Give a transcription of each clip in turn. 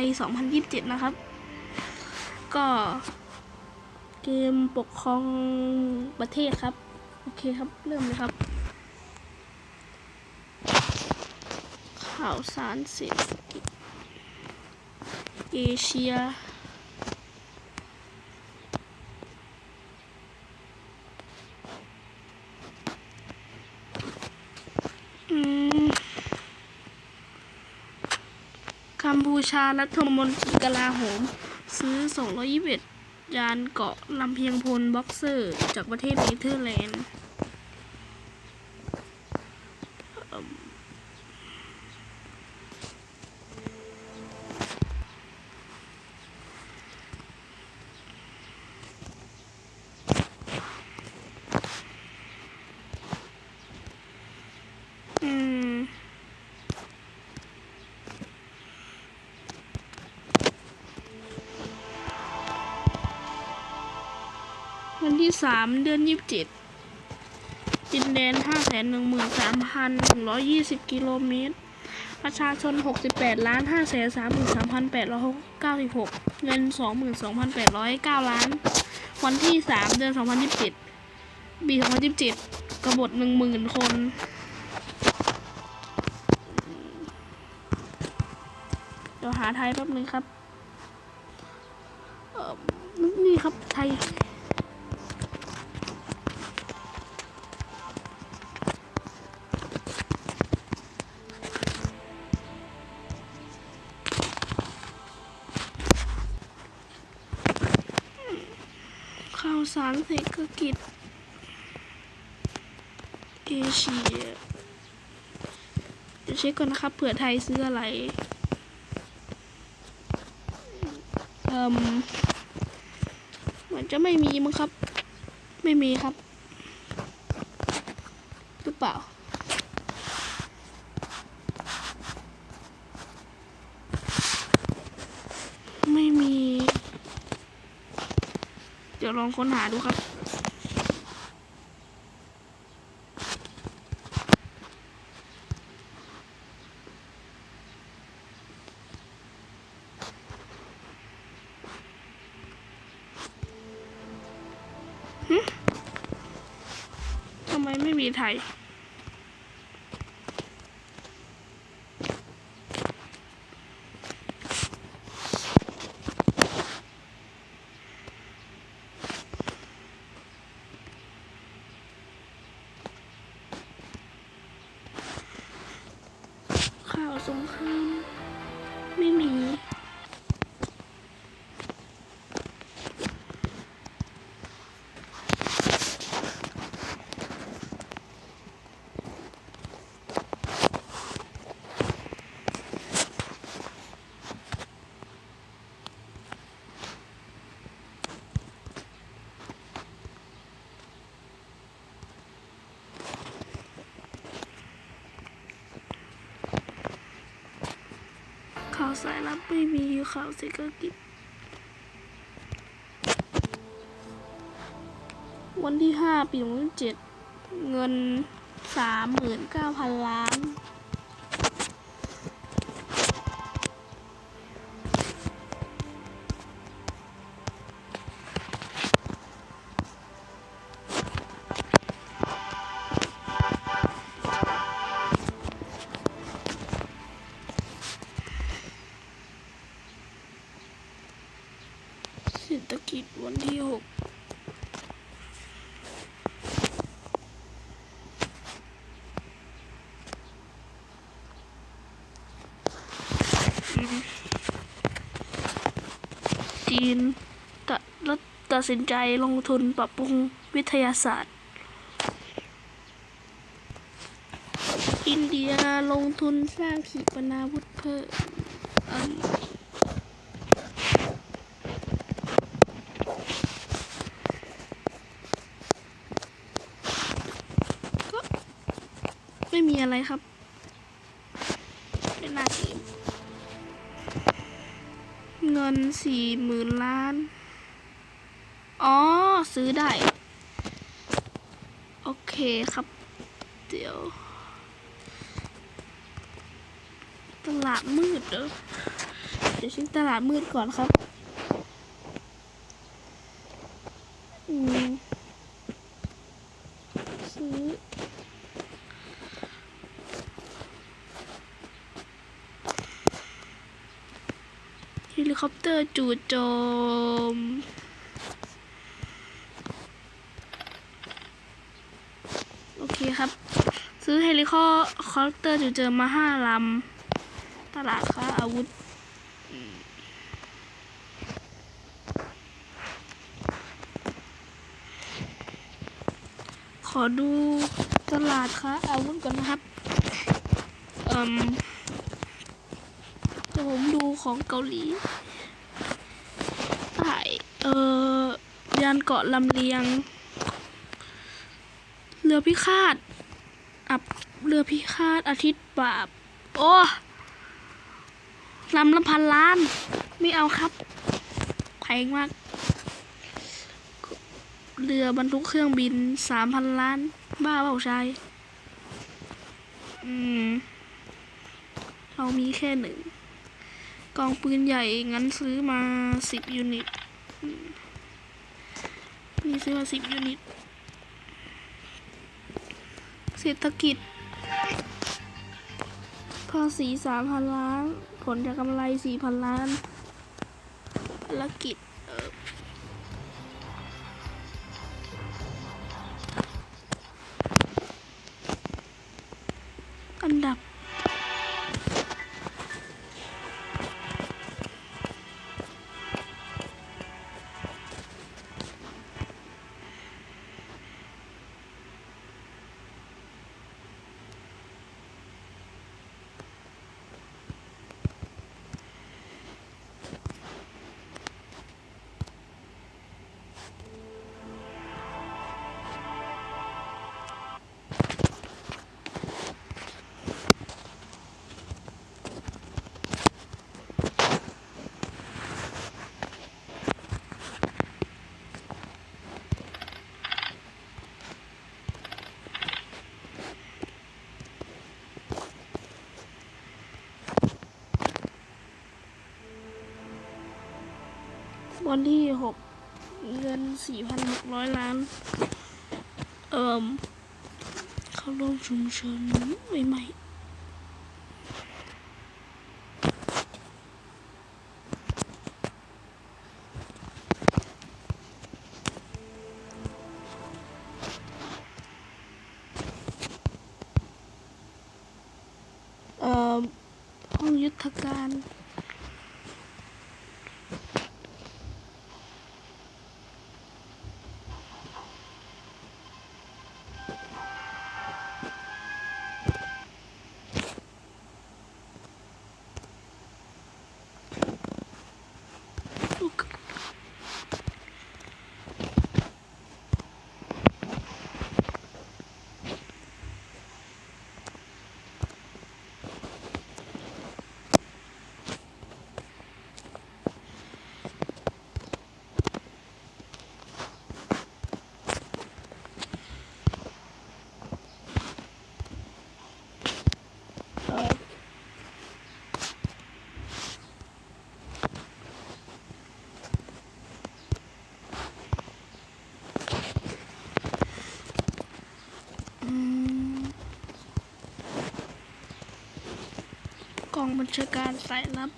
ย2027 นะครับ ก็เกมปกครองประเทศครับ โอเคครับ เริ่มเลยครับ ข่าวสารเศรษฐกิจเอเชีย อืม กัมพู ชารัฐมนตรีกลาโหม ซื้อ 221 ยานเกาะลำเพียงพลบ็อกเซอร์ จากประเทศเนเธอร์แลนด์ ที่สามเดือนยี่สิบเจ็ดดินแดนห้าแสนหนึ่งหมื่นสามพันหนึ่งร้อยยี่สิบกิโลเมตร ประชาชนหกสิบแปดล้านห้าแสนสามหมื่นสามพันแปดร้อยเก้าสิบหกเงินสองหมื่นสองพันแปดร้อยเก้าล้าน วันที่สามเดือนสองพันยี่สิบเจ็ดปีสองพันยี่สิบเจ็ดกบฏหนึ่งหมื่นคนเดี๋ยวหาไทยแป๊บนึงครับ เออนี่ครับไทยาวสารเศรษฐกิจเอเชียเดี๋ยวเช็คก่อนนะครับเผื่อไทยซื้ออะไรเอ่มเหมือนจะไม่มีมั้งครับ ไม่มีครับ หรือเปล่า ไม่มี เดี๋ยวลองค้นหาดูครับ ทำไมไม่มีไทย ข่าวสงครามไม่มี ข่าว สายลับไม่มีข่าวเศรษฐกิจ วันที่ห้าปีหกเจ็ดเงินสามหมื่นเก้าพันล้าน จีนตัดรัฐตัดสินใจลงทุนปรับปรุงวิทยาศาสตร์ อินเดียลงทุนสร้างขีปนาวุธเพิ่ม สี่หมื่นล้าน อ๋อ ซื้อได้ โอเคครับ เดี๋ยว ตลาดมืดเด้อเดี๋ยวชิ้นตลาดมืดก่อนครับ อืม ซื้อ เฮลิ คอปเตอร์จู่โจม โอเคครับ ซื้อเฮลิคอปเตอร์จู่โจมมาห้าลำ ตลาดค้าอาวุธขอดูตลาดค้าอาวุธก่อนนะครับเอ่มเดี๋ยวผมดูของเกาหลีถ่ายเอ่อยา นเกาะลำเลียง เรือพิฆาต อับเรือพิฆาตอาทิตย์ปราบโอ้ลำละพันล้าน ไม่เอาครับแพงมาก เรือบรรทุกเครื่องบินสามพันล้าน บ้าเปล่าชายอืม เรามีแค่หนึ่ง กองปืนใหญ่งั้นซื้อมาสิบยูนิต อืมนี่ซื้อมาสิบยูนิต เศรษฐกิจ ภาษีสามพันล้าน ผลจากกำไรสี่พันล้านภารกิจ วันที่หกเงินสี่พันหกร้อยล้าน เอ่ม เข้าร่วมชุมชนใหม่ๆเอ่อห้องยุทธการ องบัญชาการสายลับ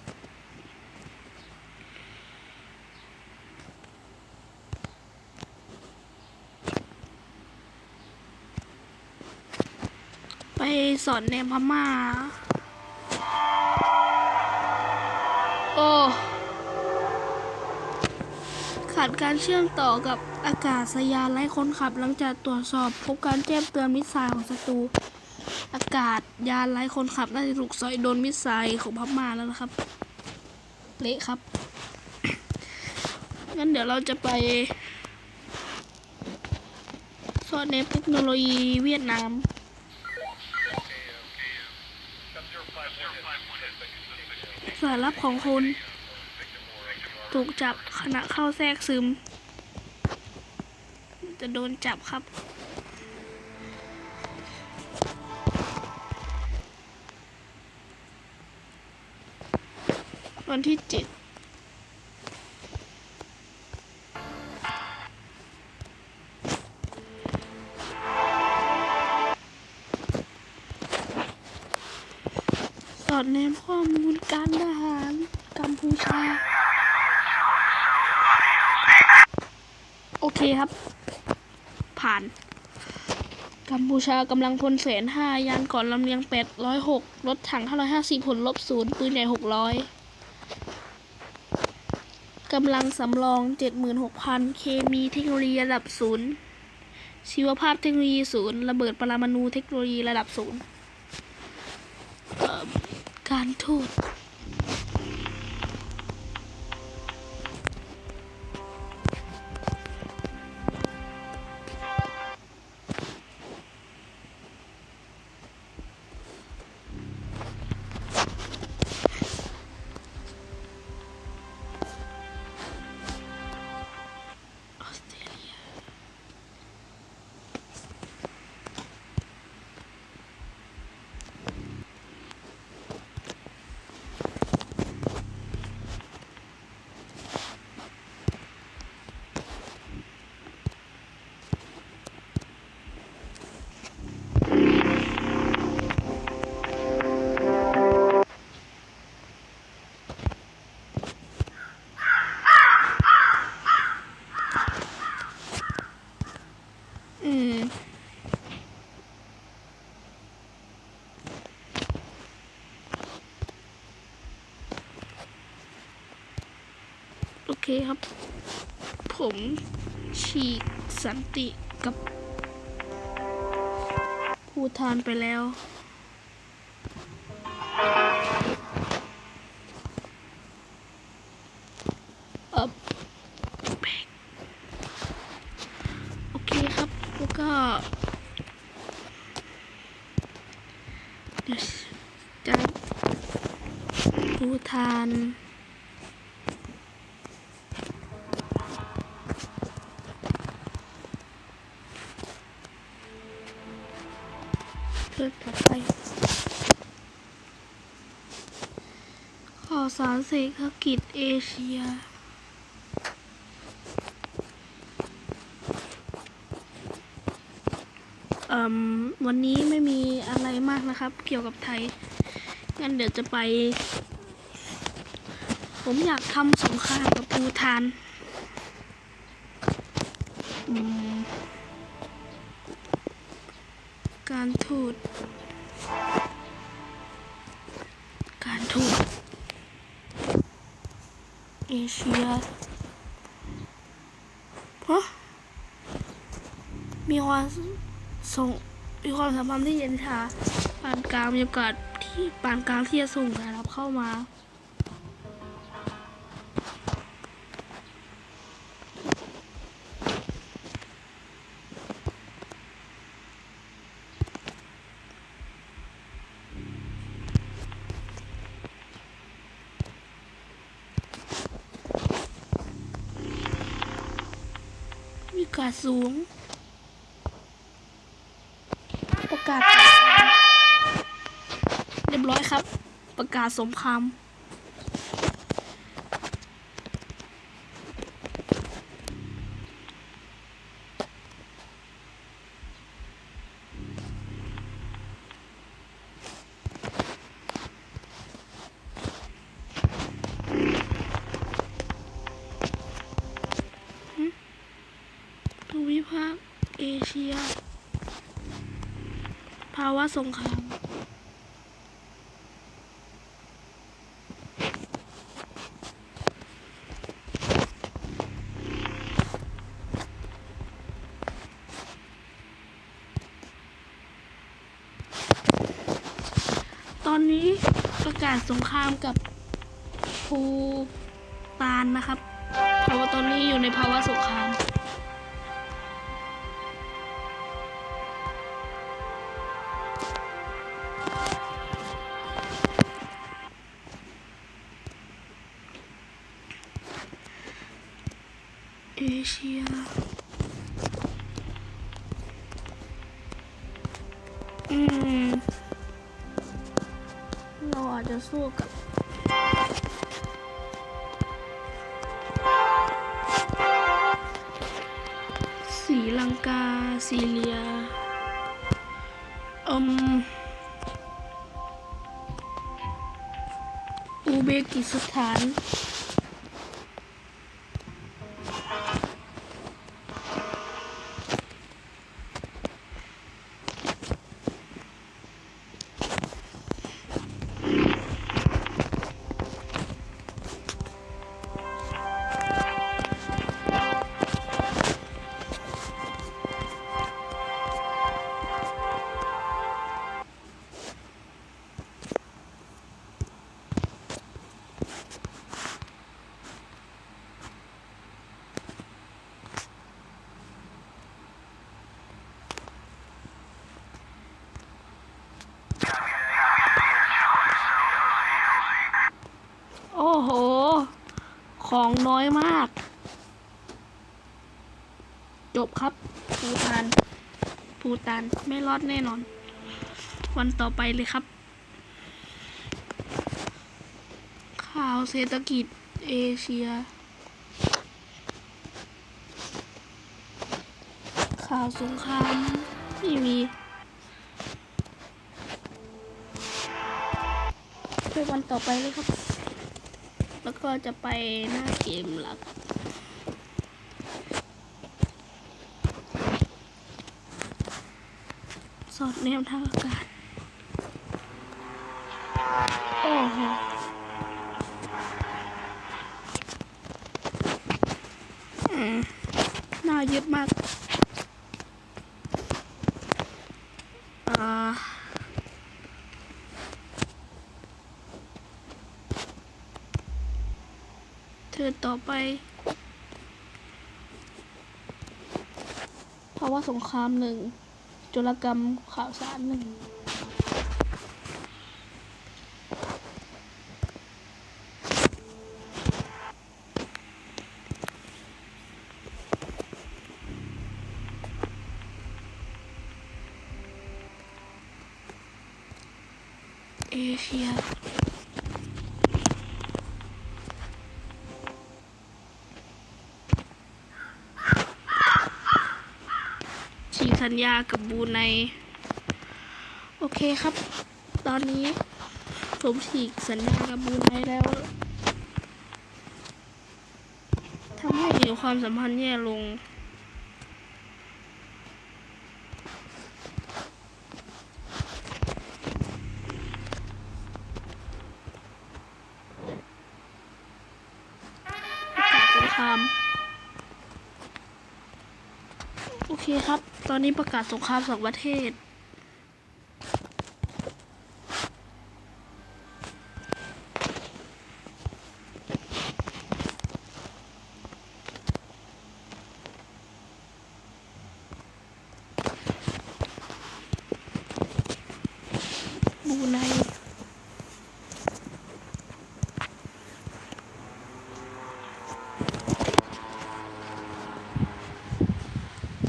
ไปสอนในพม่า โอ้ ขาดการเชื่อมต่อกับอากาศยานไร้คนขับหลังจากตรวจสอบ พบการแจ้งเตือนมิสไซล์ของศัตรู อากาศยานไร้คนขับน่าจะถูกสอยโดนมิสไซล์ของพม่าแล้วนะครับ เละครับ งั้นเดี๋ยวเราจะไปสอนในเทคโนโลยีเวียดนามสายลับของคุณ ถูกจับขณะเข้าแทรกซึม จะโดนจับครับ วันที่เจ็ดสอดแนมข้อมูลการทหารกัมพูชา โอเคครับ ผ่าน กัมพูชากำลังพลแสนห้ายานก่อนลำเลียงแปดร้อยหกรถถังห้าร้อยห้าสิบผลลบศูนย์ปืนใหญ่หกร้อย กำลังสำรองเจ็ดหมื่นหกพันเคมีเทคโนโลยีระดับศูนย์ชีวภาพเทคโนโลยีศูนย์ระเบิดปรมาณูเทคโนโลยีระดับศูนย์การทูต อืม โอเคครับ ผมฉีกสันติกับภูทานไปแล้ว เพื่อนต่อไปข่าวสารเศรษฐกิจเอเชียอ่มวันนี้ไม่มีอะไรมากนะครับ เกี่ยวกับไทย งั้นเดี๋ยวจะไป ผมอยากทำสงครามกับภูทานการทูตการทูตเอเชียฮะมีความส่งมีความสัมพันธ์ที่เย็นชาปานกลางมีโอกาสที่ปานกลางที่จะส่งสายรับเข้ามา กาสสูง ประกาศ เรียบร้อยครับ ประกาศสงคราม ภูมิภาคเอเชีย ภาสงครามตอนนี้ประกาศสงครามกับภูตานนะครับ เพราะว่าตอนนี้อยู่ในภาวะสงคราม อืมเราอาจจะสู้กับสีลังกาซีเลียอืมอุเบกิสถาน ของน้อยมาก จบครับภูตานภูตานไม่รอดแน่นอน วันต่อไปเลยครับ ข่าวเศรษฐกิจเอเชีย ข่าวสงครามไม่มีไปวันต่อไปเลยครับ แล้วก็จะไปหน้าเกมหลัก สอดแนวทางอากาศ โอ้โหน่ายึดมาก อ่า เธอ ต่อไปภาวะสงครามหนึ่งโจรกรรมข่าวสารหนึ่งเอเชีย สัญญากับบรูไนโอเคครับ ตอนนี้ผมฉีกสัญญากับบูไนแล้วทำให้ความสัมพันธ์แย่ลงประกาศสงคราม โอเคครับ ตอนนี้ประกาศสงครามสองประเทศ บรูไน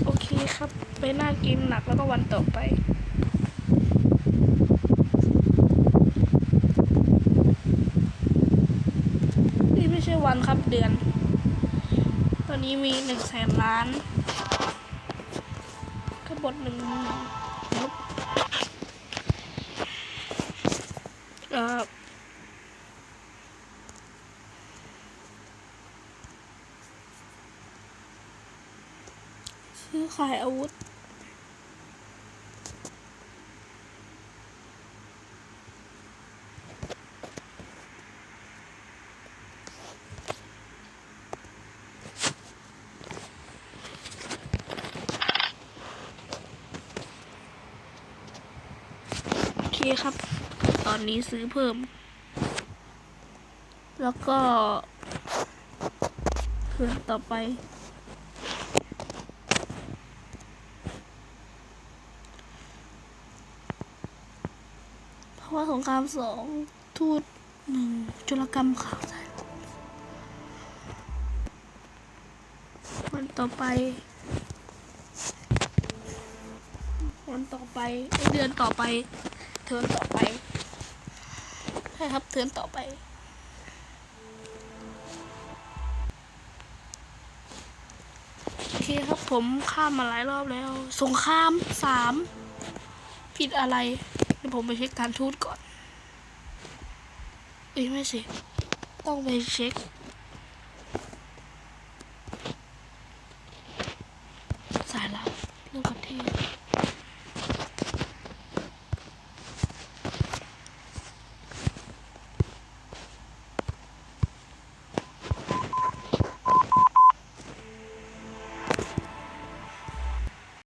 โอเคครับ ไปหน้าเกมหนักแล้วก็วันต่อไป นี่ไม่ใช่วันครับเดือน ตอนนี้มีหนึ่งแสนล้านกบฏหนึ่งเอ่อซื้อขายอาวุธ คครับ ตอนนี้ซื้อเพิ่ม แล้วก็เพื่อนต่อไป เพราะว่าสงครามสองทูตหนึ่งจุลกรรมข่าวสารวันต่อไป วันต่อไป เดือนต่อไป เทิร์นต่อไป ใช่ครับเทิร์นต่อไป โอเคครับผมข้ามมาหลายรอบแล้ว สงครามสามผิดอะไรเดี๋ยวผมไปเช็คการทูตก่อนเอ้ยไม่สิ ต้องไปเช็ค